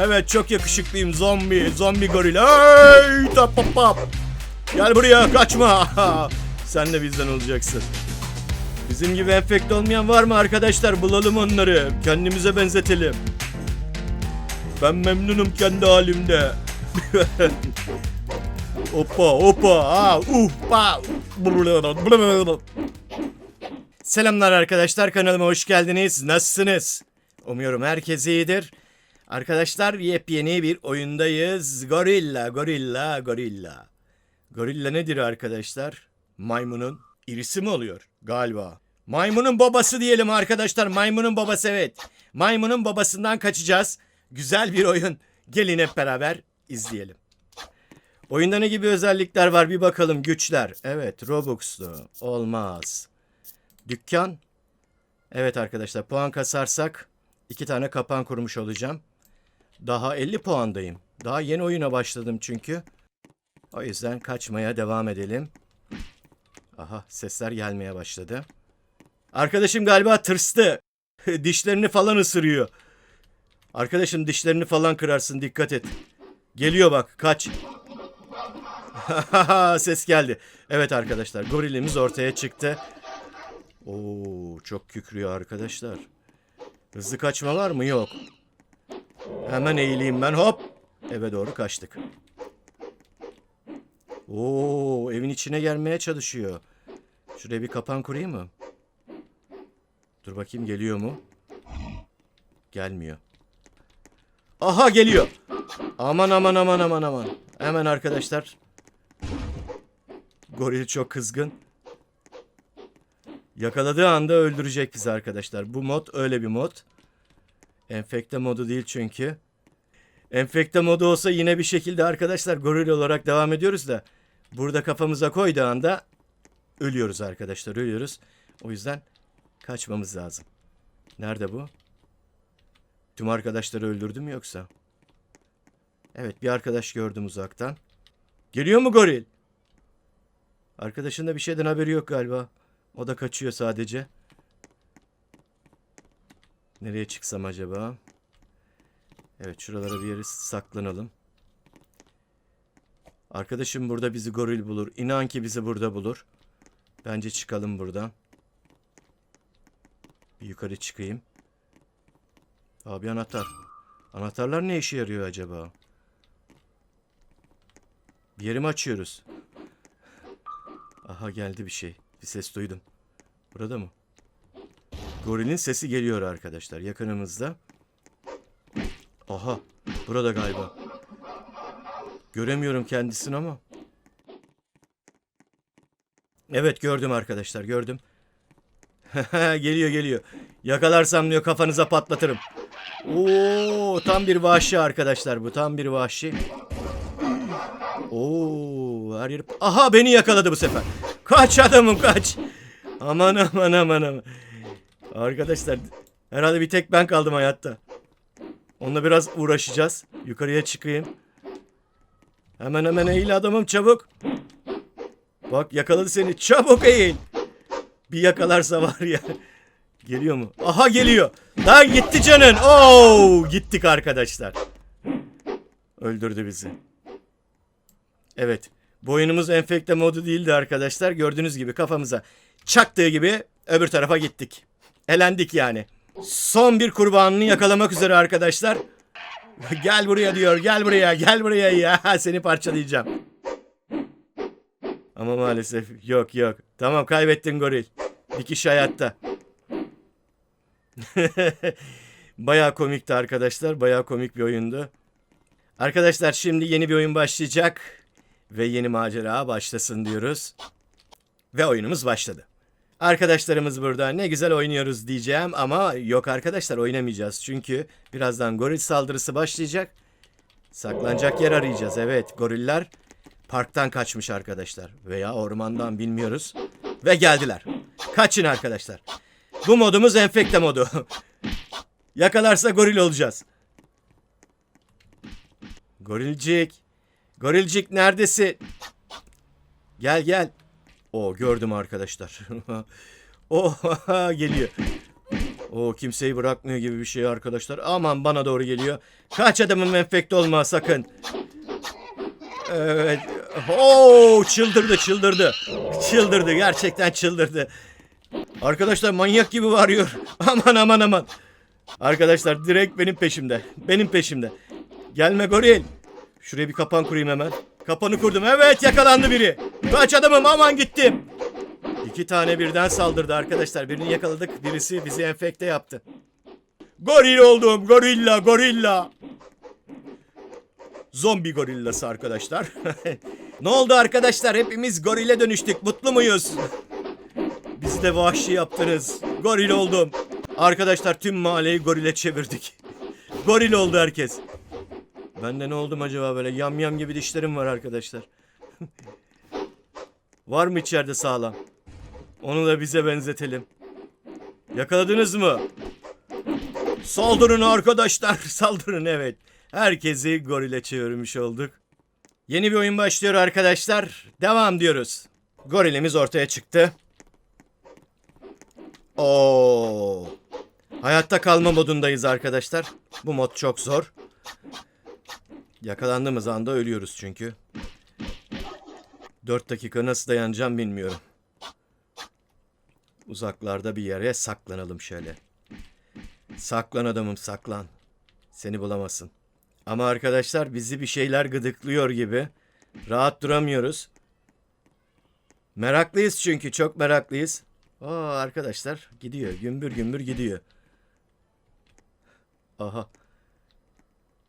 Evet çok yakışıklıyım zombi. Zombi goril. Hey, tap pap pap. Gel buraya kaçma. Sen de bizden olacaksın. Bizim gibi enfekte olmayan var mı arkadaşlar? Bulalım onları. Kendimize benzetelim. Ben memnunum kendi halimde. Hoppa hoppa ha uh pa. Selamlar arkadaşlar kanalıma hoş geldiniz. Nasılsınız? Umuyorum herkes iyidir. Arkadaşlar yepyeni bir oyundayız. Gorilla, gorilla, gorilla. Gorilla nedir arkadaşlar? Maymunun irisi mi oluyor? Galiba. Maymunun babası diyelim arkadaşlar. Maymunun babası evet. Maymunun babasından kaçacağız. Güzel bir oyun. Gelin hep beraber izleyelim. Oyunda ne gibi özellikler var bir bakalım. Güçler. Evet Robux'lu. Olmaz. Dükkan. Evet arkadaşlar puan kasarsak iki tane kapan kurmuş olacağım. Daha 50 puandayım. Daha yeni oyuna başladım çünkü. O yüzden kaçmaya devam edelim. Aha sesler gelmeye başladı. Arkadaşım galiba tırstı. Dişlerini falan ısırıyor. Arkadaşım dişlerini falan kırarsın dikkat et. Geliyor bak kaç. Ses geldi. Evet arkadaşlar gorilimiz ortaya çıktı. Oo çok kükrüyor arkadaşlar. Hızlı kaçma var mı? Yok. Hemen eğileyim ben hop. Eve doğru kaçtık. Oo evin içine gelmeye çalışıyor. Şuraya bir kapan kurayım mı? Dur bakayım geliyor mu? Gelmiyor. Aha geliyor. Aman aman aman aman aman. Hemen arkadaşlar. Goril çok kızgın. Yakaladığı anda öldürecek bizi arkadaşlar. Bu mod öyle bir mod. Enfekte modu değil çünkü. Enfekte modu olsa yine bir şekilde arkadaşlar goril olarak devam ediyoruz da. Burada kafamıza koyduğu anda ölüyoruz arkadaşlar ölüyoruz. O yüzden kaçmamız lazım. Nerede bu? Tüm arkadaşları öldürdü mü yoksa? Evet bir arkadaş gördüm uzaktan. Geliyor mu goril? Arkadaşın da bir şeyden haberi yok galiba. O da kaçıyor sadece. Nereye çıksam acaba? Evet şuralara bir yere saklanalım. Arkadaşım burada bizi goril bulur. İnan ki bizi burada bulur. Bence çıkalım buradan. Bir yukarı çıkayım. Abi anahtar. Anahtarlar ne işe yarıyor acaba? Bir yerimi açıyoruz. Aha geldi bir şey. Bir ses duydum. Burada mı? Gorilin sesi geliyor arkadaşlar yakınımızda. Aha burada galiba. Göremiyorum kendisini ama. Evet gördüm arkadaşlar gördüm. geliyor geliyor. Yakalarsam diyor kafanıza patlatırım. Oo tam bir vahşi arkadaşlar bu tam bir vahşi. Oo her yer... Aha beni yakaladı bu sefer. Kaç adamım kaç. Aman aman aman aman. Arkadaşlar herhalde bir tek ben kaldım hayatta. Onunla biraz uğraşacağız. Yukarıya çıkayım. Hemen hemen eğil adamım çabuk. Bak yakaladı seni. Çabuk eğil. Bir yakalarsa var ya. Geliyor mu? Aha geliyor. Daha gitti canın. Oo gittik arkadaşlar. Öldürdü bizi. Evet. Bu oyunumuz enfekte modu değildi arkadaşlar. Gördüğünüz gibi kafamıza çaktığı gibi öbür tarafa gittik. Elendik yani. Son bir kurbanını yakalamak üzere arkadaşlar. gel buraya diyor. Gel buraya. Gel buraya ya. Seni parçalayacağım. Ama maalesef yok yok. Tamam kaybettin goril. Bir kişi hayatta. Baya komikti arkadaşlar. Baya komik bir oyundu. Arkadaşlar şimdi yeni bir oyun başlayacak. Ve yeni macera başlasın diyoruz. Ve oyunumuz başladı. Arkadaşlarımız burada ne güzel oynuyoruz diyeceğim ama yok arkadaşlar oynamayacağız. Çünkü birazdan goril saldırısı başlayacak. Saklanacak yer arayacağız. Evet goriller parktan kaçmış arkadaşlar. Veya ormandan bilmiyoruz. Ve geldiler. Kaçın arkadaşlar. Bu modumuz enfekte modu. Yakalarsa goril olacağız. Gorilcik. Gorilcik neredesin? Gel gel. O gördüm arkadaşlar. o geliyor. O kimseyi bırakmıyor gibi bir şey arkadaşlar. Aman bana doğru geliyor. Kaç adamın enfekte olma sakın. Evet. Oo çıldırdı çıldırdı. Çıldırdı gerçekten çıldırdı. Arkadaşlar manyak gibi varıyor. Aman aman aman. Arkadaşlar direkt benim peşimde. Benim peşimde. Gelme goril. Şuraya bir kapan kurayım hemen. Kapanı kurdum. Evet yakalandı biri. Kaç adamım aman gittim. İki tane birden saldırdı arkadaşlar. Birini yakaladık. Birisi bizi enfekte yaptı. Goril oldum. Gorilla gorilla. Zombi gorillası arkadaşlar. ne oldu arkadaşlar? Hepimiz gorile dönüştük. Mutlu muyuz? Bizi de vahşi yaptınız. Goril oldum. Arkadaşlar tüm mahalleyi gorile çevirdik. Goril oldu herkes. Ben de ne oldum acaba böyle yam yam gibi dişlerim var arkadaşlar. var mı içeride sağlam? Onu da bize benzetelim. Yakaladınız mı? Saldırın arkadaşlar. Saldırın evet. Herkesi gorile çevirmiş olduk. Yeni bir oyun başlıyor arkadaşlar. Devam diyoruz. Gorilimiz ortaya çıktı. Oo. Hayatta kalma modundayız arkadaşlar. Bu mod çok zor. Yakalandığımız anda ölüyoruz çünkü. 4 dakika nasıl dayanacağım bilmiyorum. Uzaklarda bir yere saklanalım şöyle. Saklan adamım saklan. Seni bulamasın. Ama arkadaşlar bizi bir şeyler gıdıklıyor gibi. Rahat duramıyoruz. Meraklıyız çünkü çok meraklıyız. Aa arkadaşlar gidiyor. Gümbür gümbür gidiyor. Aha.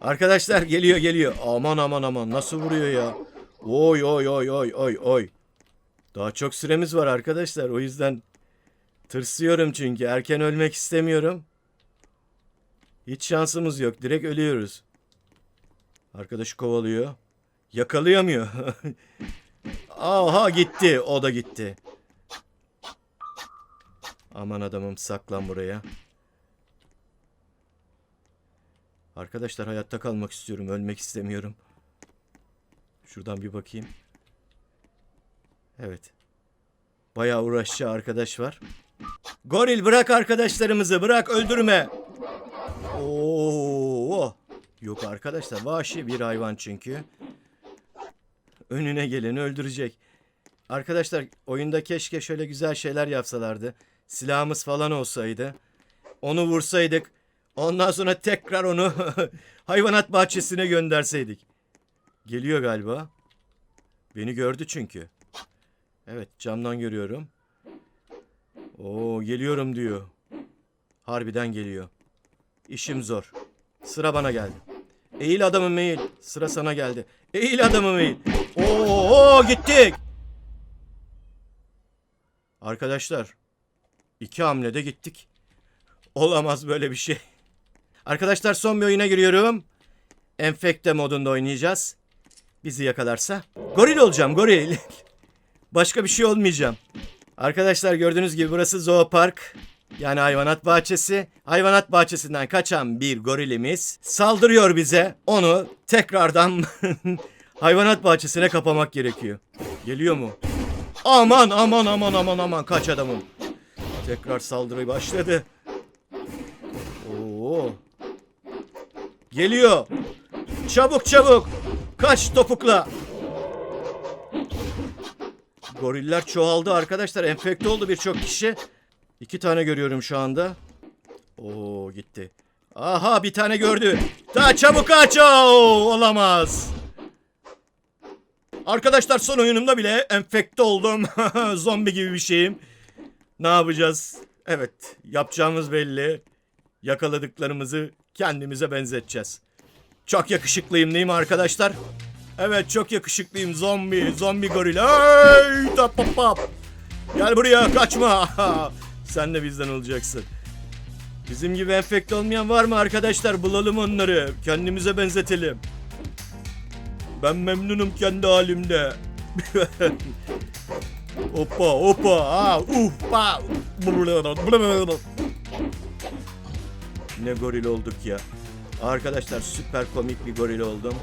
Arkadaşlar geliyor geliyor. Aman aman aman nasıl vuruyor ya. Oy oy oy oy oy oy. Daha çok süremiz var arkadaşlar. O yüzden tırsıyorum çünkü. Erken ölmek istemiyorum. Hiç şansımız yok. Direkt ölüyoruz. Arkadaşı kovalıyor. Yakalayamıyor. Aha gitti. O da gitti. Aman adamım saklan buraya. Arkadaşlar hayatta kalmak istiyorum. Ölmek istemiyorum. Şuradan bir bakayım. Evet. Bayağı uğraşçı arkadaş var. Goril bırak arkadaşlarımızı. Bırak öldürme. Oo. Yok arkadaşlar vahşi bir hayvan çünkü. Önüne geleni öldürecek. Arkadaşlar oyunda keşke şöyle güzel şeyler yapsalardı. Silahımız falan olsaydı. Onu vursaydık. Ondan sonra tekrar onu hayvanat bahçesine gönderseydik. Geliyor galiba. Beni gördü çünkü. Evet camdan görüyorum. Oo geliyorum diyor. Harbiden geliyor. İşim zor. Sıra bana geldi. Eğil adamım eğil. Sıra sana geldi. Eğil adamım eğil. Oo gittik. Arkadaşlar. iki hamlede gittik. Olamaz böyle bir şey. Arkadaşlar son bir oyuna giriyorum. Enfekte modunda oynayacağız. Bizi yakalarsa. Goril olacağım goril. Başka bir şey olmayacağım. Arkadaşlar gördüğünüz gibi burası zoopark. Yani hayvanat bahçesi. Hayvanat bahçesinden kaçan bir gorilimiz saldırıyor bize. Onu tekrardan hayvanat bahçesine kapamak gerekiyor. Geliyor mu? Aman aman aman aman aman kaç adamım. Tekrar saldırı başladı. Oo. Geliyor. Çabuk çabuk. Kaç topukla. Goriller çoğaldı arkadaşlar. Enfekte oldu birçok kişi. İki tane görüyorum şu anda. Oo gitti. Aha bir tane gördü. Daha çabuk aç. Oo, olamaz. Arkadaşlar son oyunumda bile enfekte oldum. Zombi gibi bir şeyim. Ne yapacağız? Evet yapacağımız belli. Yakaladıklarımızı kendimize benzeteceğiz. Çok yakışıklıyım değil mi arkadaşlar? Evet çok yakışıklıyım zombi. Zombi goril. Hey tap tap tap. Gel buraya kaçma. Sen de bizden olacaksın. Bizim gibi enfekte olmayan var mı arkadaşlar? Bulalım onları. Kendimize benzetelim. Ben memnunum kendi halimde. hoppa hoppa. Ha, ufpa. Ne goril olduk ya. Arkadaşlar süper komik bir goril oldum.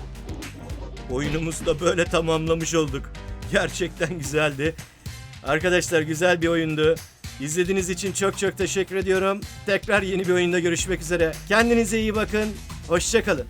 Oyunumuzu da böyle tamamlamış olduk. Gerçekten güzeldi. Arkadaşlar güzel bir oyundu. İzlediğiniz için çok çok teşekkür ediyorum. Tekrar yeni bir oyunda görüşmek üzere. Kendinize iyi bakın. Hoşçakalın.